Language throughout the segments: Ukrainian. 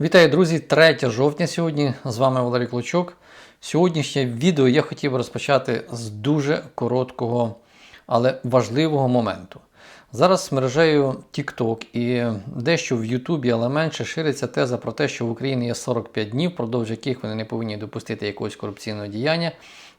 Вітаю, друзі! 3 жовтня сьогодні. З вами Валерій Клочок. Сьогоднішнє відео я хотів би розпочати з дуже короткого, але важливого моменту. Зараз мережею TikTok і дещо в Ютубі, але менше шириться теза про те, що в Україні є 45 днів, впродовж яких вони не повинні допустити якогось корупційного діяння,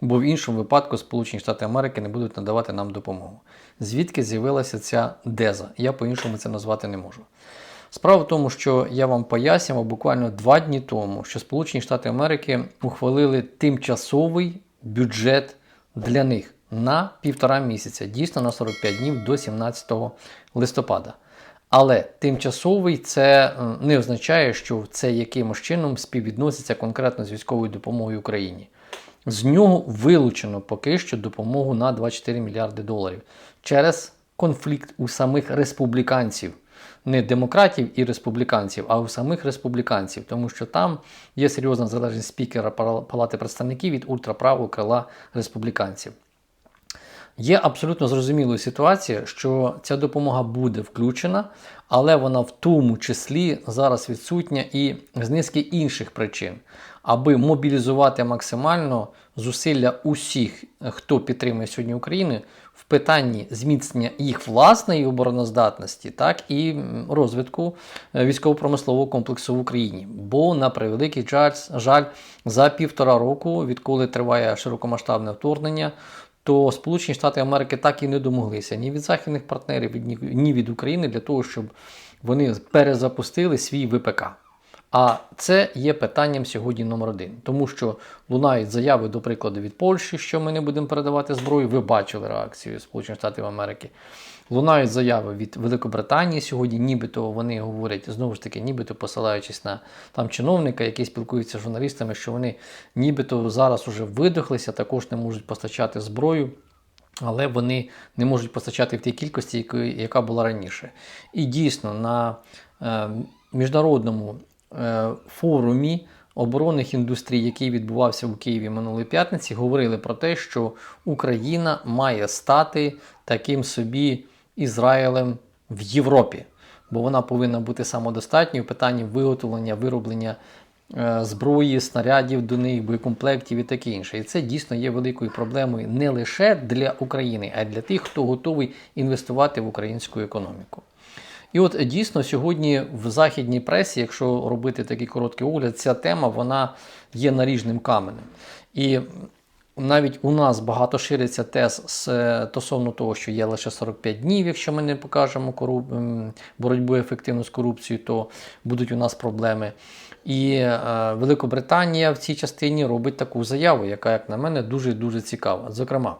бо в іншому випадку Сполучені Штати Америки не будуть надавати нам допомогу. Звідки з'явилася ця деза? Я по-іншому це назвати не можу. Справа в тому, що я вам пояснював буквально два дні тому, що Сполучені Штати Америки ухвалили тимчасовий бюджет для них на півтора місяця, дійсно на 45 днів до 17 листопада. Але тимчасовий це не означає, що це якимось чином співвідноситься конкретно з військовою допомогою Україні. З нього вилучено поки що допомогу на 24 мільярди доларів через конфлікт у самих республіканців не демократів і республіканців, а у самих республіканців, тому що там є серйозна залежність спікера Палати представників від ультраправого крила республіканців. Є абсолютно зрозумілою ситуація, що ця допомога буде включена, але вона в тому числі зараз відсутня і з низки інших причин, аби мобілізувати максимально зусилля усіх, хто підтримує сьогодні Україну в питанні зміцнення їх власної обороноздатності, так і розвитку е, військово-промислового комплексу в Україні. Бо, на превеликий жаль, жаль, за півтора року, відколи триває широкомасштабне вторгнення, то Сполучені Штати Америки так і не домоглися ні від західних партнерів, ні від України для того, щоб вони перезапустили свій ВПК. А це є питанням сьогодні номер один, тому що лунають заяви, до прикладу, від Польщі, що ми не будемо передавати зброю. Ви бачили реакцію Сполучених Штатів Америки. Лунають заяви від Великобританії сьогодні, нібито вони говорять знову ж таки, нібито посилаючись на там чиновника, який спілкується з журналістами, що вони нібито зараз уже видохлися, також не можуть постачати зброю. Але вони не можуть постачати в тій кількості, яка була раніше. І дійсно на е, міжнародному форумі оборонних індустрій, який відбувався у Києві минулої п'ятниці, говорили про те, що Україна має стати таким собі Ізраїлем в Європі, бо вона повинна бути самодостатньою в питанні виготовлення, вироблення. Е, зброї, снарядів до них, боєкомплектів і таке інше. І це дійсно є великою проблемою не лише для України, а й для тих, хто готовий інвестувати в українську економіку. І от дійсно сьогодні в західній пресі, якщо робити такий короткий огляд, ця тема вона є наріжним каменем. І навіть у нас багато шириться тез стосовно того, що є лише 45 днів, якщо ми не покажемо коруп... боротьбу ефективну з корупцією, то будуть у нас проблеми. І е, Великобританія в цій частині робить таку заяву, яка, як на мене, дуже-дуже цікава. Зокрема,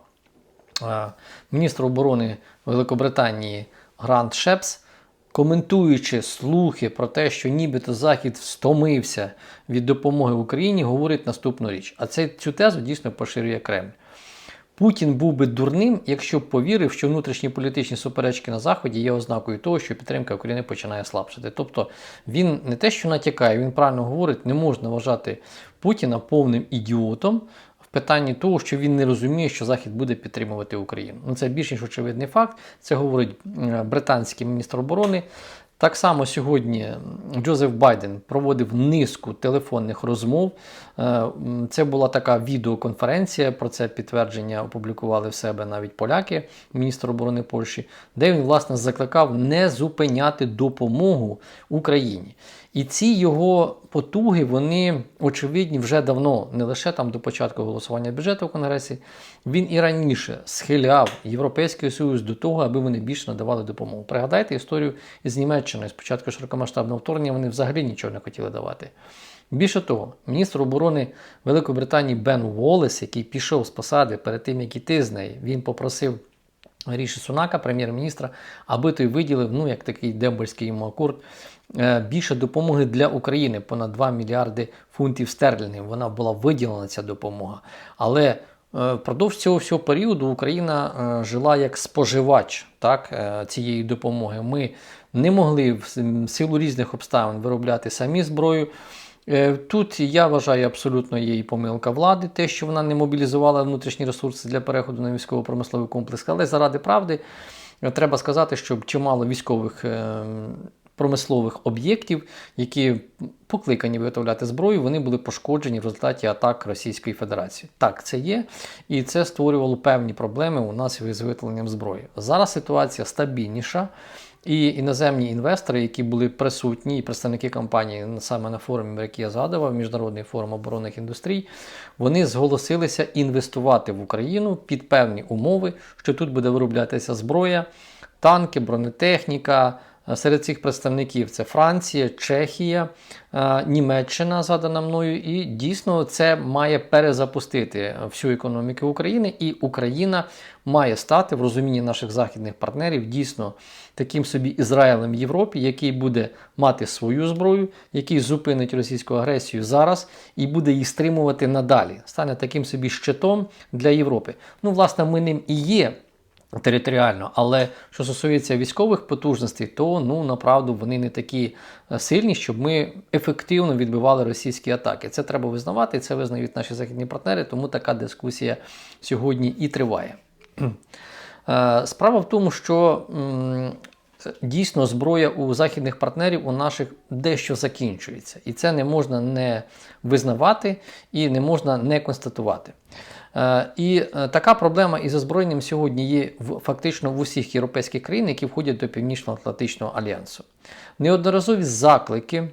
е, міністр оборони Великобританії Грант Шепс коментуючи слухи про те, що нібито Захід встомився від допомоги Україні, говорить наступну річ. А це, цю тезу дійсно поширює Кремль. Путін був би дурним, якщо б повірив, що внутрішні політичні суперечки на Заході є ознакою того, що підтримка України починає слабшати. Тобто він не те, що натякає, він правильно говорить, не можна вважати Путіна повним ідіотом, питанні того, що він не розуміє, що Захід буде підтримувати Україну. Ну це більш ніж очевидний факт. Це говорить британський міністр оборони. Так само сьогодні Джозеф Байден проводив низку телефонних розмов. Е, це була така відеоконференція. Про це підтвердження опублікували в себе навіть поляки, міністр оборони Польщі, де він власне закликав не зупиняти допомогу Україні. І ці його потуги, вони очевидні вже давно, не лише там до початку голосування бюджету в Конгресі. Він і раніше схиляв Європейський Союз до того, аби вони більше надавали допомогу. Пригадайте історію із Німеччиною. Спочатку широкомасштабного вторгнення вони взагалі нічого не хотіли давати. Більше того, міністр оборони Великої Британії Бен Волес, який пішов з посади перед тим, як іти з неї, він попросив. Ріші Сунака, прем'єр-міністра, аби той виділив, ну як такий дембельський йому акорд, Е, більше допомоги для України понад 2 мільярди фунтів стерлінгів. Вона була виділена ця допомога. Але е, Впродовж цього всього періоду Україна е, жила як споживач так, цієї допомоги. Ми не могли в силу різних обставин виробляти самі зброю. Тут я вважаю абсолютно є і помилка влади, те, що вона не мобілізувала внутрішні ресурси для переходу на військово-промисловий комплекс. Але заради правди треба сказати, що чимало військових промислових об'єктів, які покликані виготовляти зброю, вони були пошкоджені в результаті атак Російської Федерації. Так, це є, і це створювало певні проблеми у нас із виготовленням зброї. Зараз ситуація стабільніша. І іноземні інвестори, які були присутні, і представники компанії саме на форумі, про який я згадував, Міжнародний форум оборонних індустрій, вони зголосилися інвестувати в Україну під певні умови, що тут буде вироблятися зброя, танки, бронетехніка. Серед цих представників це Франція, Чехія, е, Німеччина, згадана мною, і дійсно це має перезапустити всю економіку України, і Україна має стати в розумінні наших західних партнерів дійсно таким собі Ізраїлем в Європі, який буде мати свою зброю, який зупинить російську агресію зараз і буде її стримувати надалі. Стане таким собі щитом для Європи. Ну, власне, ми ним і є територіально. Але що стосується військових потужностей, то ну направду вони не такі е, сильні, щоб ми ефективно відбивали російські атаки. Це треба визнавати, і це визнають наші західні партнери, тому така дискусія сьогодні і триває. Е, Справа в тому, що дійсно зброя у західних партнерів у наших дещо закінчується. І це не можна не визнавати і не можна не констатувати. Е, І е, така проблема із озброєнням сьогодні є в, фактично в усіх європейських країн, які входять до Північно-Атлантичного альянсу. Неодноразові заклики,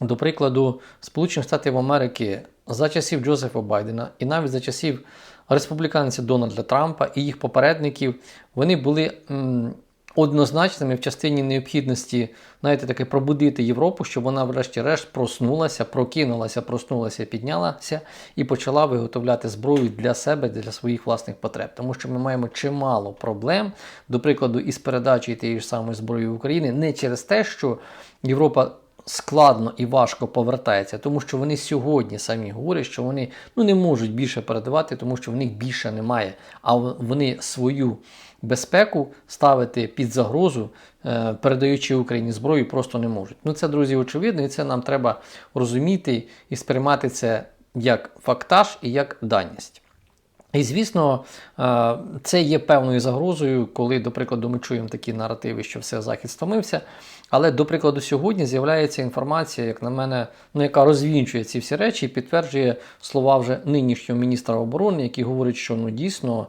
до прикладу, Сполучених Штатів Америки за часів Джозефа Байдена і навіть за часів республіканця Дональда Трампа і їх попередників, вони були м, однозначними в частині необхідності, знаєте, таке пробудити Європу, щоб вона, врешті-решт, проснулася, прокинулася, проснулася, піднялася і почала виготовляти зброю для себе, для своїх власних потреб. Тому що ми маємо чимало проблем, до прикладу, із передачею тієї ж самої зброї України, не через те, що Європа. Складно і важко повертається, тому що вони сьогодні самі говорять, що вони ну, не можуть більше передавати, тому що в них більше немає. А вони свою безпеку ставити під загрозу, е, передаючи Україні зброю, просто не можуть. Ну це, друзі, очевидно, і це нам треба розуміти і сприймати це як фактаж і як даність. І, звісно, е, це є певною загрозою, коли, до прикладу, ми чуємо такі наративи, що все захід стомився. Але, до прикладу, сьогодні з'являється інформація, як на мене, ну, яка розвінчує ці всі речі і підтверджує слова вже нинішнього міністра оборони, який говорить, що ну дійсно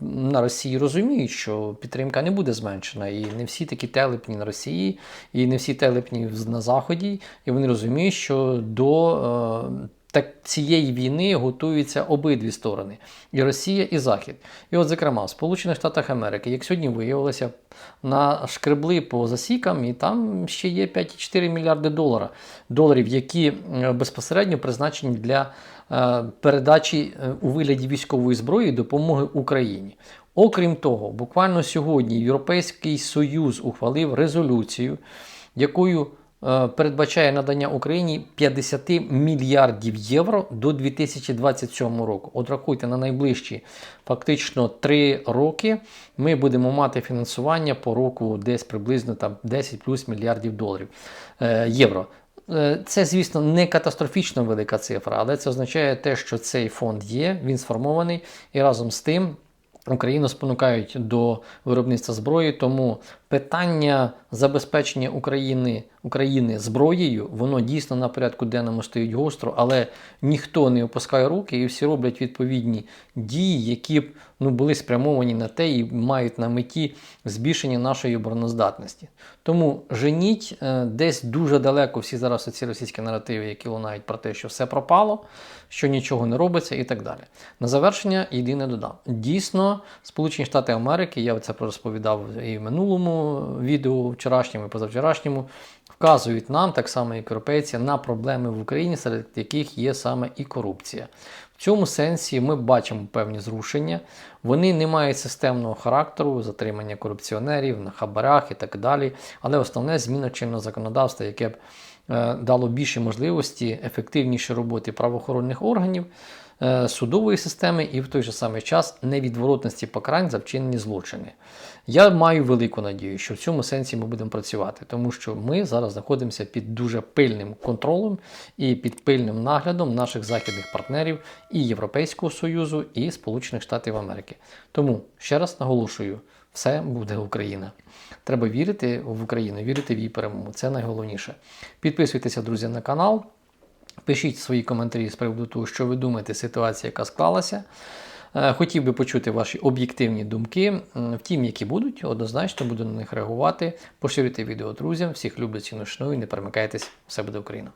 на Росії розуміють, що підтримка не буде зменшена, і не всі такі телепні на Росії, і не всі телепні на Заході, і вони розуміють, що до. Так цієї війни готуються обидві сторони і Росія, і Захід. І, от, зокрема, в Сполучених Штатах Америки, як сьогодні виявилося, нашкребли по засікам, і там ще є 5,4 мільярди доларів, доларів, які е, безпосередньо призначені для е, передачі е, у вигляді військової зброї допомоги Україні. Окрім того, буквально сьогодні Європейський Союз ухвалив резолюцію, якою передбачає надання Україні 50 мільярдів євро до 2027 року. От рахуйте, на найближчі фактично 3 роки ми будемо мати фінансування по року десь приблизно там 10 плюс мільярдів доларів е, євро. Е, це, звісно, не катастрофічно велика цифра, але це означає те, що цей фонд є, він сформований і разом з тим. Україну спонукають до виробництва зброї, тому питання забезпечення України України зброєю, воно дійсно на порядку денному стоїть гостро, але ніхто не опускає руки і всі роблять відповідні дії, які б ну, були спрямовані на те і мають на меті збільшення нашої обороноздатності. Тому женіть е, десь дуже далеко всі зараз ці російські наративи, які лунають про те, що все пропало, що нічого не робиться і так далі. На завершення єдине додам. Дійсно, Сполучені Штати Америки, я це розповідав і в минулому відео, вчорашньому і позавчорашньому, вказують нам, так само як європейці, на проблеми в Україні, серед яких є саме і корупція. В цьому сенсі ми бачимо певні зрушення. Вони не мають системного характеру, затримання корупціонерів на хабарах і так далі. Але основне зміна чинного законодавства, яке б е, дало більше можливості ефективніше роботи правоохоронних органів. Е, судової системи і в той же самий час невідворотності покарань за вчинені злочини. Я маю велику надію, що в цьому сенсі ми будемо працювати, тому що ми зараз знаходимося під дуже пильним контролем і під пильним наглядом наших західних партнерів і Європейського Союзу, і Сполучених Штатів Америки. Тому ще раз наголошую. все буде Україна. Треба вірити в Україну, вірити в її перемогу. Це найголовніше. Підписуйтеся, друзі, на канал. Пишіть свої коментарі з приводу того, що ви думаєте, ситуація, яка склалася. Е, Хотів би почути ваші об'єктивні думки. Втім, які будуть, однозначно буду на них реагувати. Поширюйте відео друзям. Всіх люблю, ціну шную, не перемикайтесь, все буде Україна.